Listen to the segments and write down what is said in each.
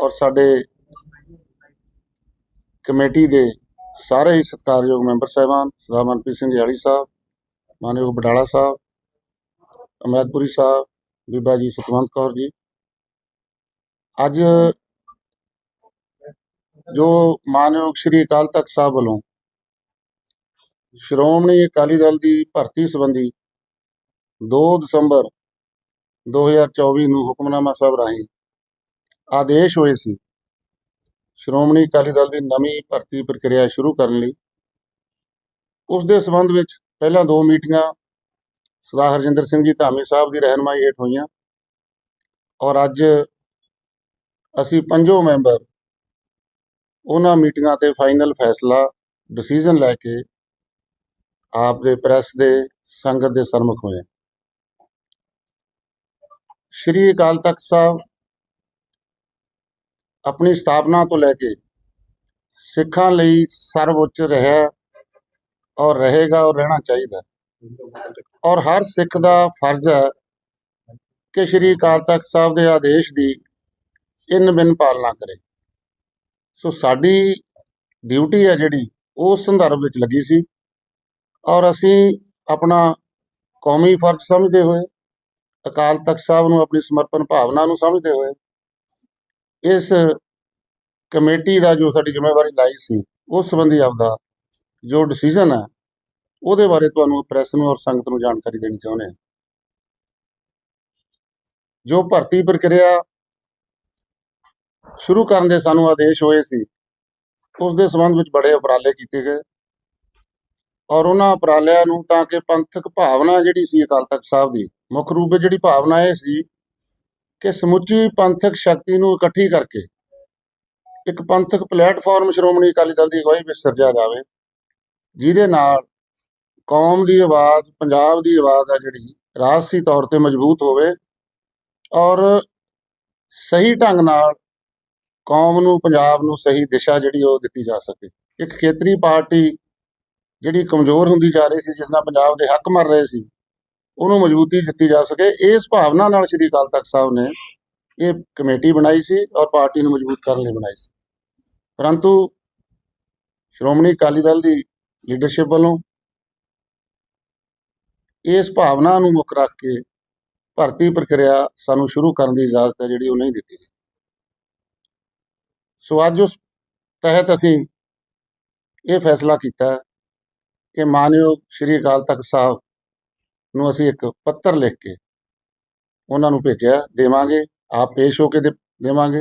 ਔਰ ਸਾਡੇ ਕਮੇਟੀ ਦੇ ਸਾਰੇ ਹੀ ਸਤਿਕਾਰਯੋਗ ਮੈਂਬਰ ਸਾਹਿਬਾਨ, ਸਰਦਾਰ ਮਨਪ੍ਰੀਤ ਸਿੰਘ ਯਾਲੀ ਸਾਹਿਬ, ਮਾਨਯੋਗ ਬਟਾਲਾ ਸਾਹਿਬ ਅਮੈਦਪੁਰੀ ਸਾਹਿਬ, ਬੀਬਾ ਜੀ ਸਤਵੰਤ ਕੌਰ ਜੀ। ਅੱਜ ਜੋ ਮਾਨਯੋਗ ਸ਼੍ਰੀ ਅਕਾਲ ਤਖਤ ਸਾਹਿਬ ਵੱਲੋਂ ਸ਼੍ਰੋਮਣੀ ਅਕਾਲੀ ਦਲ ਦੀ ਭਰਤੀ ਸੰਬੰਧੀ 2 ਦਸੰਬਰ 2024 ਨੂੰ ਹੁਕਮਨਾਮਾ ਸਾਹਿਬ ਰਾਹੀਂ ਆਦੇਸ਼ ਹੋਏ ਸੀ। ਸ਼੍ਰੋਮਣੀ ਅਕਾਲੀ ਦਲ ਦੀ ਨਵੀਂ ਭਰਤੀ ਪ੍ਰਕਿਰਿਆ ਸ਼ੁਰੂ ਕਰਨ ਲਈ ਉਸ ਦੇ ਸੰਬੰਧ ਵਿੱਚ ਪਹਿਲਾਂ ਦੋ ਮੀਟਿੰਗਾਂ ਸਰਦਾਰ ਹਰਜਿੰਦਰ ਸਿੰਘ ਜੀ ਧਾਮੀ ਸਾਹਿਬ ਦੀ ਰਹਿਨਮਾਈ ਹੇਠ ਹੋਈਆਂ ਔਰ ਅੱਜ ਅਸੀਂ ਪੰਜੋ ਮੈਂਬਰ ਉਹਨਾਂ ਮੀਟਿੰਗਾਂ ਤੇ ਫਾਈਨਲ ਫੈਸਲਾ ਡਿਸੀਜਨ ਲੈ ਕੇ ਆਪ ਦੇ ਪ੍ਰੈਸ ਦੇ ਸੰਗਤ ਦੇ ਸਰਮੁਖ ਹੋਏ। ਸ਼੍ਰੀ ਅਕਾਲ ਤਖਤ ਸਾਹਿਬ ਆਪਣੀ ਸਥਾਪਨਾ ਤੋਂ ਲੈ ਕੇ ਸਿੱਖਾਂ ਲਈ ਸਰਵਉੱਚ ਰਿਹਾ ਔਰ ਰਹੇਗਾ ਔਰ ਰਹਿਣਾ ਚਾਹੀਦਾ ਔਰ ਹਰ ਸਿੱਖ ਦਾ ਫਰਜ਼ ਹੈ ਕਿ ਸ਼੍ਰੀ ਅਕਾਲ ਤਖਤ ਸਾਹਿਬ ਦੇ ਆਦੇਸ਼ ਦੀ ਇਨ ਬਿਨ ਪਾਲਣਾ ਕਰੇ। ਸੋ ਸਾਡੀ ਡਿਊਟੀ ਹੈ ਜਿਹੜੀ ਉਸ ਸੰਦਰਭ ਵਿੱਚ ਲੱਗੀ ਸੀ ਔਰ ਅਸੀਂ ਆਪਣਾ ਕੌਮੀ ਫਰਜ਼ ਸਮਝਦੇ ਹੋਏ ਅਕਾਲ ਤਖਤ ਸਾਹਿਬ ਨੂੰ ਆਪਣੀ ਸਮਰਪਣ ਭਾਵਨਾ ਨੂੰ ਸਮਝਦੇ ਹੋਏ ਇਸ ਕਮੇਟੀ ਦਾ ਜੋ ਸਾਡੀ ਜ਼ਿੰਮੇਵਾਰੀ ਲਾਈ ਸੀ, ਉਸ ਸੰਬੰਧੀ ਆਪਦਾ ਜੋ ਡਿਸੀਜਨ ਹੈ, ਉਹਦੇ ਬਾਰੇ ਤੁਹਾਨੂੰ ਪ੍ਰੈਸ ਨੂੰ ਔਰ ਸੰਗਤ ਨੂੰ ਜਾਣਕਾਰੀ ਦੇਣੀ ਚਾਹੁੰਦੇ ਹਾਂ। ਜੋ ਭਰਤੀ ਪ੍ਰਕਿਰਿਆ ਸ਼ੁਰੂ ਕਰਨ ਦੇ ਸਾਨੂੰ ਆਦੇਸ਼ ਹੋਏ ਸੀ, ਉਸ ਦੇ ਸੰਬੰਧ ਵਿੱਚ ਬੜੇ ਉਪਰਾਲੇ ਕੀਤੇ ਗਏ। ਔਰ ਉਹਨਾਂ ਉਪਰਾਲਿਆਂ ਨੂੰ ਤਾਂ ਕਿ ਪੰਥਕ ਭਾਵਨਾ ਜਿਹੜੀ ਸੀ ਅਕਾਲ ਤਖਤ ਸਾਹਿਬ ਦੀ, ਮੁੱਖ ਰੂਪ ਵਿੱਚ ਜਿਹੜੀ ਭਾਵਨਾ ਇਹ ਸੀ ਕਿ ਸਮੁੱਚੀ ਪੰਥਕ ਸ਼ਕਤੀ ਨੂੰ ਇਕੱਠੀ ਕਰਕੇ ਇੱਕ ਪੰਥਕ ਪਲੇਟਫਾਰਮ ਸ਼੍ਰੋਮਣੀ ਅਕਾਲੀ ਦਲ ਦੀ ਅਗਵਾਈ ਵਿੱਚ ਸਿਰਜਿਆ ਜਾਵੇ, ਜਿਹਦੇ ਨਾਲ ਕੌਮ ਦੀ ਆਵਾਜ਼, ਪੰਜਾਬ ਦੀ ਆਵਾਜ਼ ਆ ਜਿਹੜੀ, ਰਾਜਸੀ ਤੌਰ ਤੇ ਮਜ਼ਬੂਤ ਹੋਵੇ ਔਰ ਸਹੀ ਢੰਗ ਨਾਲ ਕੌਮ ਨੂੰ, ਪੰਜਾਬ ਨੂੰ ਸਹੀ ਦਿਸ਼ਾ ਜਿਹੜੀ ਉਹ ਦਿੱਤੀ ਜਾ ਸਕੇ। ਇੱਕ ਖੇਤਰੀ ਪਾਰਟੀ ਜਿਹੜੀ ਕਮਜ਼ੋਰ ਹੁੰਦੀ ਜਾ ਰਹੀ ਸੀ, ਜਿਸ ਨਾਲ ਪੰਜਾਬ ਦੇ ਹੱਕ ਮਰ ਰਹੇ ਸੀ ਉਹਨੂੰ ਮਜ਼ਬੂਤੀ ਦਿੱਤੀ ਜਾ ਸਕੇ। ਇਸ ਭਾਵਨਾ ਨਾਲ ਸ੍ਰੀ ਅਕਾਲ ਤਖਤ ਸਾਹਿਬ ਨੇ ਇਹ ਕਮੇਟੀ ਬਣਾਈ ਸੀ ਔਰ ਪਾਰਟੀ ਨੂੰ ਮਜ਼ਬੂਤ ਕਰਨ ਲਈ ਬਣਾਈ ਸੀ। ਪਰੰਤੂ ਸ਼੍ਰੋਮਣੀ ਅਕਾਲੀ ਦਲ ਦੀ ਲੀਡਰਸ਼ਿਪ ਵੱਲੋਂ ਇਸ ਭਾਵਨਾ ਨੂੰ ਮੁੱਖ ਰੱਖ ਕੇ ਭਰਤੀ ਪ੍ਰਕਿਰਿਆ ਸਾਨੂੰ ਸ਼ੁਰੂ ਕਰਨ ਦੀ ਇਜਾਜ਼ਤ ਹੈ ਜਿਹੜੀ ਉਹ ਨਹੀਂ ਦਿੱਤੀ ਗਈ। ਸੋ ਅੱਜ ਉਸ ਤਹਿਤ ਅਸੀਂ ਇਹ ਫੈਸਲਾ ਕੀਤਾ ਕਿ ਮਾਨਯੋਗ ਸ਼੍ਰੀ ਅਕਾਲ ਤਖਤ ਸਾਹਿਬ ਨੂੰ ਅਸੀਂ ਇੱਕ ਪੱਤਰ ਲਿਖ ਕੇ ਉਹਨਾਂ ਨੂੰ ਭੇਜਿਆ, ਦੇਵਾਂਗੇ, ਆਪ ਪੇਸ਼ ਹੋ ਕੇ ਦੇਵਾਂਗੇ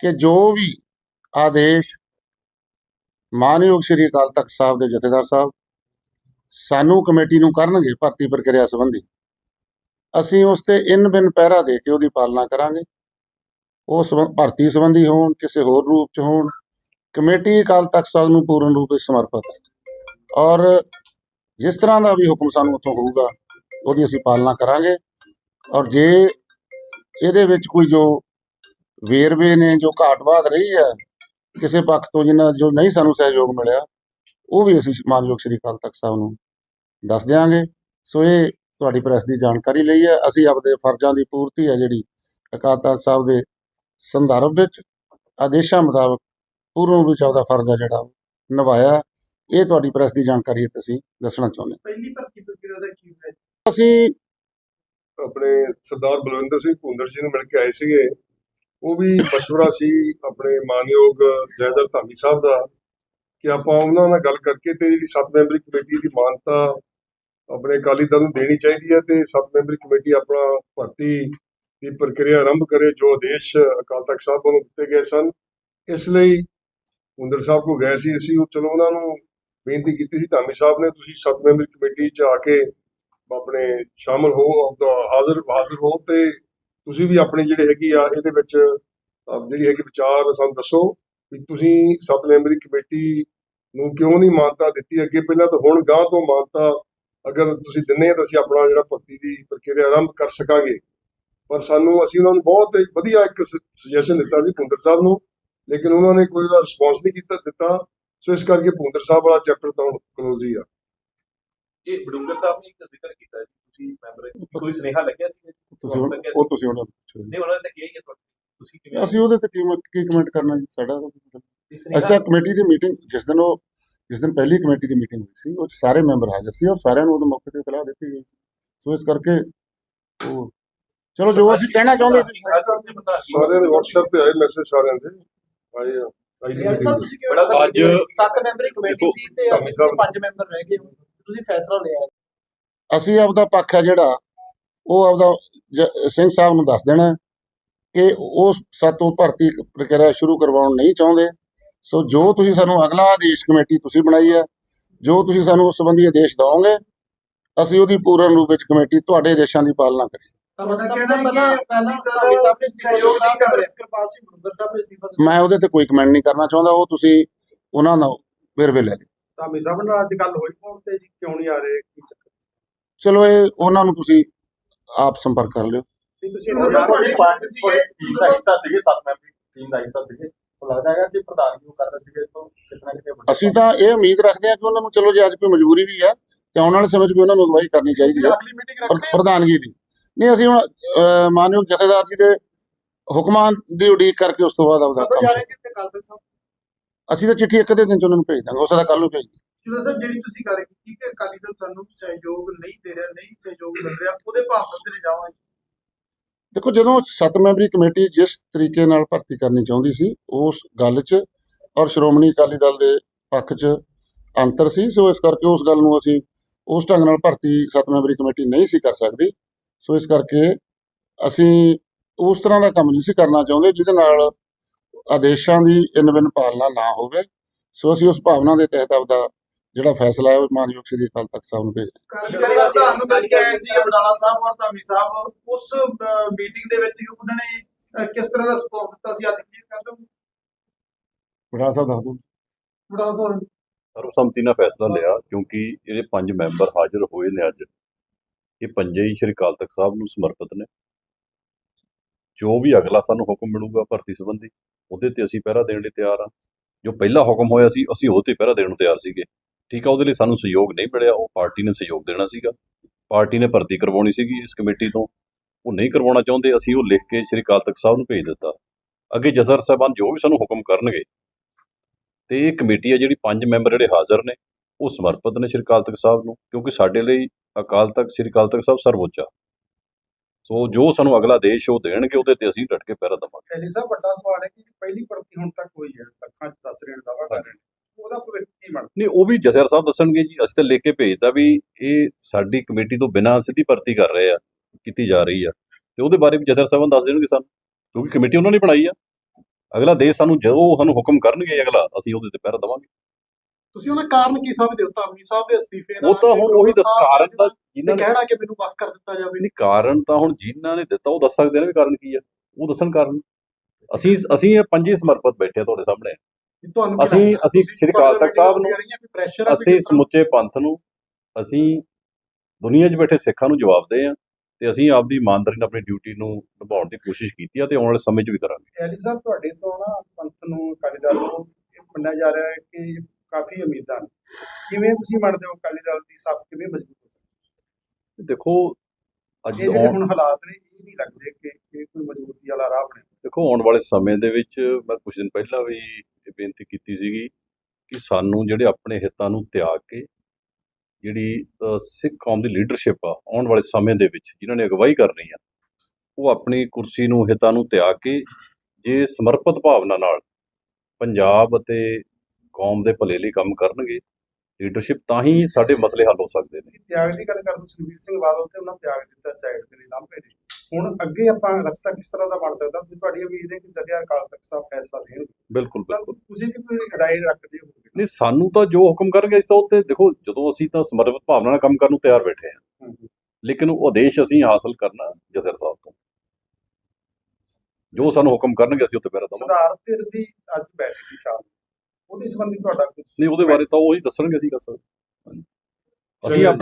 ਕਿ ਜੋ ਵੀ ਆਦੇਸ਼ ਮਾਨਯੋਗ ਸ਼੍ਰੀ ਅਕਾਲ ਤਖਤ ਸਾਹਿਬ ਦੇ ਜਥੇਦਾਰ ਸਾਹਿਬ ਸਾਨੂੰ ਕਮੇਟੀ ਨੂੰ ਕਰਨਗੇ ਭਰਤੀ ਪ੍ਰਕਿਰਿਆ ਸੰਬੰਧੀ, ਅਸੀਂ ਉਸ ਤੇ ਇਨ ਬਿਨ ਪਹਿਰਾ ਦੇ ਕੇ ਉਹਦੀ ਪਾਲਣਾ ਕਰਾਂਗੇ। ਉਹ ਸੰਬੰ- ਭਰਤੀ ਸੰਬੰਧੀ ਹੋਣ, ਕਿਸੇ ਹੋਰ ਰੂਪ ਚ ਹੋਣ, ਕਮੇਟੀ ਅਕਾਲ ਤਖਤ ਸਾਹਿਬ ਨੂੰ ਪੂਰਨ ਰੂਪ ਵਿੱਚ ਸਮਰਪਿਤ ਹੈ। ਔਰ ਜਿਸ ਤਰ੍ਹਾਂ ਦਾ ਵੀ ਹੁਕਮ ਸਾਨੂੰ ਉੱਥੋਂ ਹੋਊਗਾ, ਉਹਦੀ ਅਸੀਂ ਪਾਲਣਾ ਕਰਾਂਗੇ। ਔਰ ਜੇ ਇਹਦੇ ਵਿੱਚ ਕੋਈ ਜੋ ਵੇਰਵੇ ਨੇ, ਜੋ ਘਾਟਵਾਦ ਰਹੀ ਹੈ, ਕਿਸੇ ਪੱਖ ਤੋਂ ਜਿਨ੍ਹਾਂ ਜੋ ਨਹੀਂ ਸਾਨੂੰ ਸਹਿਯੋਗ ਮਿਲਿਆ, ਉਹ ਵੀ ਅਸੀਂ ਮਾਨਯੋਗ ਸ਼੍ਰੀ ਅਕਾਲ ਤਖਤ ਸਾਹਿਬ ਨੂੰ ਦੱਸ ਦਿਆਂਗੇ। ਸੋ ਇਹ ਤੁਹਾਡੀ ਪ੍ਰੈਸ ਦੀ ਜਾਣਕਾਰੀ ਲਈ ਹੈ। ਅਸੀਂ ਆਪਦੇ ਫਰਜ਼ਾਂ ਦੀ ਪੂਰਤੀ ਹੈ ਜਿਹੜੀ ਅਕਾਲ ਤਖਤ ਸਾਹਿਬ ਦੇ ਸੰਦਰਭ ਵਿੱਚ ਆਦੇਸ਼ਾਂ ਮੁਤਾਬਕ ਪੂਰਨ ਵਿੱਚ ਆਪਦਾ ਫਰਜ਼ ਹੈ ਜਿਹੜਾ ਨਿਭਾਇਆ। ਇਹ ਤੁਹਾਡੀ ਪ੍ਰੈਸ ਦੀ ਜਾਣਕਾਰੀ ਹੈ ਅਸੀਂ ਦੱਸਣਾ ਚਾਹੁੰਦੇ ਪਹਿਲੀ ਭਰਤੀ ਪ੍ਰਕਿਰਿਆ ਦਾ ਕੀ ਹੈ। ਅਸੀਂ ਆਪਣੇ ਸਰਦਾਰ ਬਲਵਿੰਦਰ ਸਿੰਘ ਭੁੰਦਰ ਜੀ ਨੂੰ ਮਿਲ ਕੇ ਆਏ ਸੀਗੇ। ਉਹ ਵੀ ਮਸ਼ਵਰਾ ਸੀ ਆਪਣੇ ਮਾਨਯੋਗ ਜੈਦਰ ਧਾਮੀ ਸਾਹਿਬ ਦਾ। ਕਿ ਆਪਾਂ ਉਹਨਾਂ ਨਾਲ ਗੱਲ ਕਰਕੇ ਤੇ ਜਿਹੜੀ ਸੱਤ ਮੈਂਬਰੀ ਕਮੇਟੀ ਦੀ ਮਾਨਤਾ ਆਪਣੇ ਅਕਾਲੀ ਦਲ ਨੂੰ ਦੇਣੀ ਚਾਹੀਦੀ ਹੈ ਤੇ ਸੱਤ ਮੈਂਬਰੀ ਕਮੇਟੀ ਆਪਣਾ ਭਰਤੀ ਦੀ ਪ੍ਰਕਿਰਿਆ ਆਰੰਭ ਕਰੇ ਜੋ ਆਦੇਸ਼ ਅਕਾਲ ਤਖਤ ਸਾਹਿਬ ਵੱਲੋਂ ਦਿੱਤੇ ਗਏ ਸਨ। ਇਸ ਲਈ ਭੁੰਦਰ ਸਾਹਿਬ ਕੋ ਗਏ ਸੀ ਅਸੀਂ। ਉਹ ਚਲੋ ਉਹਨਾਂ ਨੂੰ ਬੇਨਤੀ ਕੀਤੀ ਸੀ ਧਾਮੀ ਸਾਹਿਬ ਨੇ, ਤੁਸੀਂ ਸੱਤ ਮੈਂਬਰੀ ਕਮੇਟੀ ਚ ਆ ਕੇ ਆਪਣੇ ਸ਼ਾਮਲ ਹੋ ਆਪਦਾ ਹਾਜ਼ਰ ਹਾਜ਼ਰ ਹੋ ਤੇ ਤੁਸੀਂ ਵੀ ਆਪਣੀ ਜਿਹੜੀ ਹੈਗੀ ਆ, ਇਹਦੇ ਵਿੱਚ ਜਿਹੜੀ ਹੈਗੀ ਵਿਚਾਰ ਸਾਨੂੰ ਦੱਸੋ ਵੀ ਤੁਸੀਂ ਸੱਤ ਮੈਂਬਰੀ ਕਮੇਟੀ ਨੂੰ ਕਿਉਂ ਨਹੀਂ ਮਾਨਤਾ ਦਿੱਤੀ? ਅੱਗੇ ਪਹਿਲਾਂ ਤਾਂ ਹੁਣ ਗਾਂ ਤੋਂ ਮਾਨਤਾ ਅਗਰ ਤੁਸੀਂ ਦਿੰਦੇ ਆ ਤਾਂ ਅਸੀਂ ਆਪਣਾ ਜਿਹੜਾ ਭਰਤੀ ਦੀ ਪ੍ਰਕਿਰਿਆ ਆਰੰਭ ਕਰ ਸਕਾਂਗੇ। ਪਰ ਸਾਨੂੰ, ਅਸੀਂ ਉਹਨਾਂ ਨੂੰ ਬਹੁਤ ਵਧੀਆ ਇੱਕ ਸੁਜੈਸ਼ਨ ਦਿੱਤਾ ਸੀ ਭੁੰਦਰ ਸਾਹਿਬ ਨੂੰ, ਲੇਕਿਨ ਉਹਨਾਂ ਨੇ ਕੋਈ ਉਹਦਾ ਰਿਸਪੌਂਸ ਨਹੀਂ ਕੀਤਾ, ਦਿੱਤਾ। ਸੋ ਇਸ ਕਰਕੇ ਭੁੰਦਰ ਸਾਹਿਬ ਵਾਲਾ ਚੈਪਟਰ ਤਾਂ ਕਲੋਜ਼ ਹੀ ਆ। ਇਹ ਬਡੂੰਗਰ ਸਾਹਿਬ ਨੇ ਇੱਕ ਜ਼ਿਕਰ ਕੀਤਾ ਸੀ ਤੁਸੀਂ ਮੈਂਬਰ ਕੋਈ ਸੁਨੇਹਾ ਲੱਗਿਆ ਸੀ? ਤੁਸੀਂ ਉਹ- ਤੁਸੀਂ ਉਹਨਾਂ ਨੂੰ ਪੁੱਛੋ। ਨਹੀਂ ਉਹਨਾਂ ਨੇ ਤਾਂ ਕਿਹਾ ਹੀ ਹੈ ਤੁਹਾਨੂੰ ਤੁਸੀਂ ਕਿਵੇਂ ਅਸੀਂ ਉਹਦੇ ਤੇ ਕੀ ਕਮੈਂਟ ਕਰਨਾ ਜੀ? ਸਾਡਾ ਅਸੀਂ ਤਾਂ ਕਮੇਟੀ ਦੀ ਮੀਟਿੰਗ ਜਿਸ ਦਿਨ ਉਹ ਜਿਸ ਦਿਨ ਪਹਿਲੀ ਕਮੇਟੀ ਦੀ ਮੀਟਿੰਗ ਹੋਈ ਸੀ ਉਹ ਸਾਰੇ ਮੈਂਬਰ ਹਾਜ਼ਰ ਸੀ ਔਰ ਸਾਰਿਆਂ ਨੂੰ ਉਹਦੇ ਮੌਕੇ ਤੇ ਇਤਲਾਹ ਦਿੱਤੀ ਗਈ ਸੀ। ਸੋ ਇਸ ਕਰਕੇ ਉਹ ਚਲੋ ਜੋ ਅਸੀਂ ਕਹਿਣਾ ਚਾਹੁੰਦੇ ਸੀ ਸਾਰਿਆਂ ਦੇ WhatsApp ਤੇ ਆਏ ਮੈਸੇਜ ਸਾਰਿਆਂ ਦੇ। ਆਏ ਆ ਆਈ ਦੀ ਯਾਰ ਸਾਹਿਬ meeting ਤੁਸੀਂ ਕਿਉਂ ਬੜਾ ਸਾਹਿਬ, ਅੱਜ ਸੱਤ ਮੈਂਬਰੀ ਕਮੇਟੀ ਦੇਖੋ, ਸੀ ਤੇ ਅੱਜ ਧਾਮੀ ਸਾਹਿਬ- ਤੁਸੀਂ ਪੰਜ ਮੈਂਬਰ ਰਹਿ ਗਏ ਹੋ। ਤੁਸੀਂ ਫੈਸਲਾ ਲਿਆ ਅਸੀਂ ਆਪਦਾ ਪੱਖ ਹੈ ਜਿਹੜਾ ਉਹ ਆਪਦਾ ਸਿੰਘ ਸਾਹਿਬ ਨੂੰ ਦੱਸ ਦੇਣਾ ਕਿ ਉਹ ਸਾਤੋਂ ਭਰਤੀ ਪ੍ਰਕਿਰਿਆ ਸ਼ੁਰੂ ਕਰਵਾਉਣ ਨਹੀਂ ਚਾਹੁੰਦੇ। ਸੋ ਜੋ ਤੁਸੀਂ ਸਾਨੂੰ ਅਗਲਾ ਆਦੇਸ਼ ਕਮੇਟੀ ਤੁਸੀਂ ਬਣਾਈ ਹੈ ਜੋ ਤੁਸੀਂ ਸਾਨੂੰ ਉਸ ਸੰਬੰਧੀ ਆਦੇਸ਼ ਦਿਓਗੇ ਅਸੀਂ ਉਹਦੀ ਪੂਰਨ ਰੂਪ ਵਿੱਚ ਕਮੇਟੀ ਤੁਹਾਡੇ ਆਦੇਸ਼ਾਂ ਦੀ ਪਾਲਣਾ ਕਰੀਏ। ਤੁਹਾਡਾ ਕਹਿਣਾ ਹੈ ਕਿ ਪਹਿਲਾਂ ਧਾਮੀ ਸਾਹਿਬ ਨੇ ਸਹਿਯੋਗ ਨਹੀਂ ਕਰ ਰਹੇ ਕਿਰਪਾਲ ਸਿੰਘ ਗੁਰਦਰ ਸਾਹਿਬ ਨੇ ਅਸਤੀਫਾ ਦਿੱਤਾ ਮੈਂ ਉਹਦੇ ਤੇ ਕੋਈ ਕਮੈਂਟ ਨਹੀਂ ਕਰਨਾ ਚਾਹੁੰਦਾ ਉਹ ਤੁਸੀਂ ਉਹਨਾਂ ਦਾ ਵੇਰਵੇ ਲੈ ਲਿਓ ਧਾਮੀ ਸਾਹਿਬ ਨਾਲ ਅੱਜ ਗੱਲ ਹੋਈ ਫੋਨ ਤੇ ਜੀ ਕਿਉਂ ਨਹੀਂ ਆ ਰਹੇ ਕੀ ਚੱਕਰ? ਚਲੋ ਇਹ ਉਹਨਾਂ ਨੂੰ ਤੁਸੀਂ ਆਪ ਸੰਪਰਕ ਕਰ ਲਿਓ। ਨਹੀਂ ਤੁਸੀਂ ਉਹ ਤਾਂ ਇੰਤਜ਼ਾਰ ਤੁਹਾਡੀ ਕਰੋ। ਪਾਰਟੀ ਸੀਗੇ ਟੀਮ ਦਾ ਹਿੱਸਾ ਸੀਗੇ ਸੱਤ ਮੈਂਬਰੀ ਟੀਮ ਦਾ ਹਿੱਸਾ ਸੀਗੇ। ਉਹ ਲੱਗਦਾ ਹੈਗਾ ਕਿ ਪ੍ਰਧਾਨਗੀ ਉਹ ਕਰਦੇ ਸੀਗੇ ਤੋਂ ਕਿਤਨਾ ਕਿਤੇ ਵੱਡੇ ਅਸੀਂ ਤਾਂ ਇਹ ਉਮੀਦ ਰੱਖਦੇ ਹਾਂ ਕਿ ਉਹਨਾਂ ਨੂੰ ਚਲੋ ਜੇ ਅੱਜ ਕੋਈ ਮਜਬੂਰੀ ਵੀ ਹੈ ਤੇ ਆਉਣ ਵਾਲੇ ਸਮੇਂ 'ਚ ਵੀ ਉਹਨਾਂ ਨੂੰ ਅਗਵਾਈ ਕਰਨੀ ਚਾਹੀਦੀ ਹੈ। ਪ੍ਰਧਾਨਗੀ ਦੀ। ਨਹੀਂ ਅਸੀਂ ਹੁਣ ਅਹ, ਮਾਨਯੋਗ ਜਥੇਦਾਰ ਜੀ ਦੇ ਹੁਕਮਾਂ ਦੀ ਉਡੀਕ ਕਰਕੇ ਉਸ ਤੋਂ ਬਾਅਦ ਆਪਦਾ ਕੰਮ ਸ਼ੁਰੂ- ਅਸੀਂ ਤਾਂ ਚਿੱਠੀ ਇੱਕ ਦੇ ਦਿਨ ਚ ਉਹਨਾਂ ਨੂੰ ਭੇਜ ਦਾਂਗੇ ਉਸ ਦਾ ਕੱਲ ਨੂੰ ਭੇਜ ਦਾਂਗੇ। ਜਦੋਂ ਸਰ ਜਿਹੜੀ ਤੁਸੀਂ ਗੱਲ ਕੀਤੀ ਕਿ ਅਕਾਲੀ ਦਲ ਸਾਨੂੰ ਸਹਿਯੋਗ ਨਹੀਂ ਦੇ ਰਿਹਾ ਨਹੀਂ ਸਹਿਯੋਗ ਮਿਲ ਰਿਹਾ ਉਹਦੇ ਭਾਵ ਬੰਦੇ ਜਾਵਾਂਗੇ ਦੇਖੋ ਜਦੋਂ ਸੱਤ ਮੈਂਬਰੀ ਕਮੇਟੀ ਜਿਸ ਤਰੀਕੇ ਨਾਲ ਭਰਤੀ ਕਰਨੀ ਚਾਹੁੰਦੀ ਸੀ ਉਸ ਗੱਲ 'ਚ ਔਰ ਸ਼੍ਰੋਮਣੀ ਅਕਾਲੀ ਦਲ ਦੇ ਪੱਖ 'ਚ ਅੰਤਰ ਸੀ ਸੋ ਇਸ ਕਰਕੇ ਉਸ ਗੱਲ ਨੂੰ ਅਸੀਂ ਉਸ ਢੰਗ ਨਾਲ ਭਰਤੀ ਸੱਤ ਮੈਂਬਰੀ ਕਮੇਟੀ ਨਹੀਂ ਸੀ ਕਰ ਸਕਦੀ। ਸੋ ਇਸ ਕਰਕੇ ਅਸੀਂ ਉਸ ਤਰ੍ਹਾਂ ਦਾ ਕੰਮ ਨਹੀਂ ਸੀ ਕਰਨਾ ਚਾਹੁੰਦੇ ਜਿਹਦੇ ਨਾਲ ਆਦੇਸ਼ਾਂ ਦੀ ਇਨਵਿਨ ਪਾਲਣਾ ਨਾ ਹੋਵੇ। ਸੋ ਅਸੀਂ ਉਸ ਭਾਵਨਾ ਦੇ ਤਹਿਤ ਆਪਦਾ ਜਿਹੜਾ ਫੈਸਲਾ ਹੈ ਉਹ ਮਾਨਯੋਗ ਸ੍ਰੀ ਅਕਾਲ ਤਖਤ ਸਾਹਿਬ ਨੂੰ ਭੇਜ ਕਾਰਜਕਾਰੀ ਪ੍ਰਧਾਨ ਨੂੰ ਮਿਲ ਕੇ ਆਏ ਸੀ ਬਡਾਲਾ ਸਾਹਿਬ ਔਰ ਧਾਮੀ ਸਾਹਿਬ। ਉਸ ਮੀਟਿੰਗ ਦੇ ਵਿੱਚ ਉਹਨਾਂ ਨੇ ਕਿਸ ਤਰ੍ਹਾਂ ਦਾ ਸਪੋਰਟ ਦਿੱਤਾ ਸੀ? ਅੱਜ ਕਲੀਅਰ ਕਰ ਦਿਓ ਬੜਾ ਸਾਹਿਬ ਦੱਸ ਦਿਓ। ਬਡਾਲਾ ਸਾਹਿਬ। ਸਰਬਸੰਮਤੀ ਨਾਲ ਫੈਸਲਾ ਲਿਆ ਕਿਉਂਕਿ ਇਹਦੇ ਪੰਜ ਮੈਂਬਰ ਹਾਜ਼ਰ ਹੋਏ ਨੇ ਅੱਜ। ਇਹ ਪੰਜੇ ਹੀ ਸ਼੍ਰੀ ਅਕਾਲ ਤਖਤ ਸਾਹਿਬ ਨੂੰ ਸਮਰਪਿਤ ਨੇ। ਜੋ ਵੀ ਅਗਲਾ ਸਾਨੂੰ ਹੁਕਮ ਮਿਲੂਗਾ ਭਰਤੀ ਸੰਬੰਧੀ, ਉਹਦੇ ਤੇ ਅਸੀਂ ਪਹਿਰਾ ਦੇਣ ਲਈ ਤਿਆਰ ਹਾਂ। ਜੋ ਪਹਿਲਾ ਹੁਕਮ ਹੋਇਆ ਸੀ, ਅਸੀਂ ਉਹ ਤੇ ਪਹਿਰਾ ਦੇਣ ਨੂੰ ਤਿਆਰ ਸੀਗੇ। ਠੀਕ ਆ, ਉਹਦੇ ਲਈ ਸਾਨੂੰ ਸਹਿਯੋਗ ਨਹੀਂ ਮਿਲਿਆ। ਉਹ ਪਾਰਟੀ ਨੇ ਸਹਿਯੋਗ ਦੇਣਾ ਸੀਗਾ। ਪਾਰਟੀ ਨੇ ਭਰਤੀ ਕਰਵਾਉਣੀ ਸੀਗੀ ਇਸ ਕਮੇਟੀ ਤੋਂ। ਉਹ ਨਹੀਂ ਕਰਵਾਉਣਾ ਚਾਹੁੰਦੇ, ਅਸੀਂ ਉਹ ਲਿਖ ਕੇ ਸ਼੍ਰੀ ਅਕਾਲ ਤਖਤ ਸਾਹਿਬ ਨੂੰ ਭੇਜ ਦਿੱਤਾ। ਅੱਗੇ ਜਸਰ ਸਾਹਿਬਾਨ ਜੋ ਵੀ ਸਾਨੂੰ ਹੁਕਮ ਕਰਨਗੇ, ਤੇ ਇਹ ਕਮੇਟੀ ਹੈ ਜਿਹੜੀ ਪੰਜ ਮੈਂਬਰ ਜਿਹੜੇ ਹਾਜ਼ਰ ਨੇ, ਉਹ ਸਮਰਪਿਤ ਨੇ ਸ਼੍ਰੀ ਅਕਾਲ ਤਖਤ ਸਾਹਿਬ ਨੂੰ, ਕਿਉਂਕਿ ਸਾਡੇ ਲਈ ਅਕਾਲ ਤਖਤ ਸ਼੍ਰੀ ਅਕਾਲ ਤਖਤ ਸਾਹਿਬ ਸਰਵਉੱਚ। ਆ ਸੋ ਜੋ ਸਾਨੂੰ ਅਗਲਾ ਦੇਸ਼ ਉਹ ਦੇਣਗੇ ਉਹਦੇ ਤੇ ਅਸੀਂ ਡਟ ਕੇ ਪਹਿਰਾ ਦੇਵਾਂਗੇ ਐਲੀ ਸਾਹਿਬ ਵੱਡਾ ਸਵਾਲ ਹੈ ਕਿ ਪਹਿਲੀ ਭਰਤੀ ਹੁਣ ਤੱਕ ਹੋਈ ਹੈ ਲੱਖਾਂ ਚ ਦੱਸ ਰਹੇ ਨੇ ਦਾਵਾ ਕਰ ਰਹੇ ਨੇ। ਉਹਦਾ ਭਵਿੱਖ ਕੀ ਬਣ ਨਹੀਂ ਉਹ ਵੀ ਜਸਰ ਸਾਹਿਬ ਦੱਸਣਗੇ ਜੀ ਅਸੀਂ ਤਾਂ ਲਿਖ ਕੇ ਭੇਜਤਾ ਵੀ ਇਹ ਸਾਡੀ ਕਮੇਟੀ ਤੋਂ ਬਿਨਾਂ ਸਿੱਧੀ ਭਰਤੀ ਕਰ ਰਹੇ ਆ ਕੀਤੀ ਜਾ ਰਹੀ ਆ। ਤੇ ਉਹਦੇ ਬਾਰੇ ਵੀ ਜਸਰ ਸਾਹਿਬ ਦੱਸ ਦੇਣਗੇ ਸਾਨੂੰ ਕਿਉਂਕਿ ਕਮੇਟੀ ਉਹਨਾਂ ਨੇ ਬਣਾਈ ਆ। ਅਗਲਾ ਦੇਸ਼ ਸਾਨੂੰ ਜਦੋਂ ਸਾਨੂੰ ਹੁਕਮ ਕਰਨਗੇ ਅਗਲਾ ਅਸੀਂ ਉਹਦੇ ਤੇ ਪਹਿਰਾ ਦੇਵਾਂਗੇ ਤੁਸੀਂ ਉਹਨਾਂ ਕਾਰਨ ਕੀ ਸਮਝਦੇ ਹੋ? ਧਾਮੀ ਸਾਹਿਬ ਦੇ ਅਸਤੀਫੇ ਉਹ ਤਾਂ ਹੁਣ ਉਹੀ ਦੱਸ ਕਾਰਨ ਦਾ ਜਿਨ੍ਹਾਂ ਨੇ ਕਹਿਣਾ ਕਿ ਮੈਨੂੰ ਵੱਖ ਕਰ ਦਿੱਤਾ ਜਾਵੇ। ਨਹੀਂ ਕਾਰਨ ਤਾਂ ਹੁਣ ਜਿਨ੍ਹਾਂ ਨੇ ਦਿੱਤਾ ਉਹ ਦੱਸ ਸਕਦੇ ਨੇ ਵੀ ਕਾਰਨ ਕੀ ਆ। ਉਹ ਦੱਸਣ ਕਾਰਨ। ਅਸੀਂ ਅਸੀਂ ਇਹ ਪੰਜੇ ਸਮਰਪਿਤ ਬੈਠੇ ਆ ਤੁਹਾਡੇ ਸਾਹਮਣੇ। ਅਸੀਂ-? ਅਸੀਂ ਸ਼੍ਰੀ ਅਕਾਲ ਤਖਤ ਸਾਹਿਬ ਨੂੰ- ਅਸੀਂ ਸਮੁੱਚੇ ਪੰਥ ਨੂੰ ਅਸੀਂ ਦੁਨੀਆ 'ਚ ਬੈਠੇ ਸਿੱਖਾਂ ਨੂੰ ਜਵਾਬ ਦੇ ਆ ਤੇ ਅਸੀਂ ਆਪਦੀ ਇਮਾਨਦਾਰੀ ਨਾਲ ਆਪਣੀ ਡਿਊਟੀ ਨੂੰ ਨਿਭਾਉਣ ਦੀ ਕੋਸ਼ਿਸ਼ ਕੀਤੀ ਆ ਤੇ ਆਉਣ ਵਾਲੇ ਸਮੇਂ 'ਚ ਵੀ ਕਰਾਂਗੇ। ਐਲੀ ਸਾਹਿਬ ਤੁਹਾਡੇ ਤੋਂ ਨਾ ਪੰਥ ਨੂੰ ਦਲ ਨੂੰ ਇਹ ਮੰਨਿਆ ਜਾ ਰਿਹਾ ਹੈ ਕਿ ਕਾਫੀ ਉਮੀਦਾਂ ਨੇ। ਕਿਵੇਂ ਤੁਸੀਂ ਮੰਨਦੇ ਹੋ ਅਕਾਲੀ ਦਲ ਦੀ ਸਭ ਕਿਵੇਂ ਮਜ਼ਬੂਤ ਹੋ ਸਕਦੀ ਦੇਖੋ ਅੱਜ ਜਿਹੜੇ ਹੁਣ ਹਾਲਾਤ ਨੇ ਇਹ ਨਹੀਂ ਲੱਗਦੇ ਕਿ ਇਹ ਕੋਈ ਮਜ਼ਬੂਤੀ ਵਾਲਾ ਰਾਹ ਬਣੇ ਦੇਖੋ ਆਉਣ ਵਾਲੇ ਸਮੇਂ ਦੇ ਵਿੱਚ ਮੈਂ ਕੁਝ ਦਿਨ ਪਹਿਲਾਂ ਵੀ ਇਹ ਬੇਨਤੀ ਕੀਤੀ ਸੀਗੀ ਕਿ ਸਾਨੂੰ ਜਿਹੜੇ ਆਪਣੇ ਹਿੱਤਾਂ ਨੂੰ ਤਿਆਗ ਕੇ ਜਿਹੜੀ ਸਿੱਖ ਕੌਮ ਦੀ ਲੀਡਰਸ਼ਿਪ ਆ ਆਉਣ ਵਾਲੇ ਸਮੇਂ ਦੇ ਵਿੱਚ ਜਿਨ੍ਹਾਂ ਨੇ ਅਗਵਾਈ ਕਰਨੀ ਆ ਉਹ ਆਪਣੀ ਕੁਰਸੀ ਨੂੰ ਹਿੱਤਾਂ ਨੂੰ ਤਿਆਗ ਕੇ ਜੇ ਸਮਰਪਿਤ ਭਾਵਨਾ ਨਾਲ ਪੰਜਾਬ ਅਤੇ ਕੌਮ ਦੇ ਭਲੇ ਲਈ ਕੰਮ ਕਰਨਗੇ ਲੀਡਰਸ਼ਿਪ ਤਾਂ ਹੀ ਸਾਡੇ ਮਸਲੇ ਹੱਲ ਹੋ ਸਕਦੇ ਨੇ। ਤਿਆਗ ਦੀ ਗੱਲ ਕਰਦੇ ਸੁਖਬੀਰ ਸਿੰਘ ਬਾਦਲ ਤੇ ਉਹਨਾਂ ਤਿਆਗ ਦਿੱਤਾ ਸਾਈਡ ਤੇ ਲਾਂਭੇ ਨੇ ਹੁਣ ਅੱਗੇ ਆਪਾਂ ਰਸਤਾ ਕਿਸ ਤਰ੍ਹਾਂ ਦਾ ਬਣ ਸਕਦਾ? ਵੀ ਤੁਹਾਡੀ ਉਮੀਦ ਹੈ ਕਿ ਜਦਿਆ ਅਕਾਲ ਤਖਤ ਸਾਹਿਬ ਫੈਸਲਾ ਦੇਣਗੇ। ਬਿਲਕੁਲ ਤਾਂ ਬਿਲਕੁਲ। ਤੁਸੀਂ ਵੀ ਕੋਈ ਰਾਏ ਰੱਖਦੇ ਹੋ? ਨਹੀਂ ਸਾਨੂੰ ਤਾਂ ਜੋ ਹੁਕਮ ਕਰਨਗੇ ਅਸੀਂ ਤਾਂ ਉੱਤੇ ਦੇਖੋ ਜਦੋਂ ਅਸੀਂ ਤਾਂ ਸਮਰਪਿਤ ਭਾਵਨਾ ਨਾਲ ਕੰਮ ਕਰਨ ਨੂੰ ਤਿਆਰ ਬੈਠੇ ਹਾਂ। ਲੇਕਿਨ ਉਹ ਆਦੇਸ਼ ਅਸੀਂ ਹਾਸਲ ਕਰਨਾ ਜਦਰ ਸਾਹਿਬ ਤੋਂ। ਜੋ ਸਾਨੂੰ ਹੁਕਮ ਕਰਨਗੇ ਅਸੀਂ ਉੱਤੇ ਪਹਿਰਾ ਦੇਵਾਂਗੇ। ਸੁਧਾਰ ਧਿਰ ਦੀ ਅੱਜ ਬੈਠਕ ਦੀ ਸ਼ਾਮ ਉਹਦੇ ਸੰਬੰਧੀ ਤੁਹਾਡਾ ਕੁਝ ਨਹੀਂ ਉਹਦੇ ਬਾਰੇ ਤਾਂ ਉਹੀ ਦੱਸਣਗੇ ਅਸੀਂ ਕਸਰ ਅਸੀਂ। ਆਪ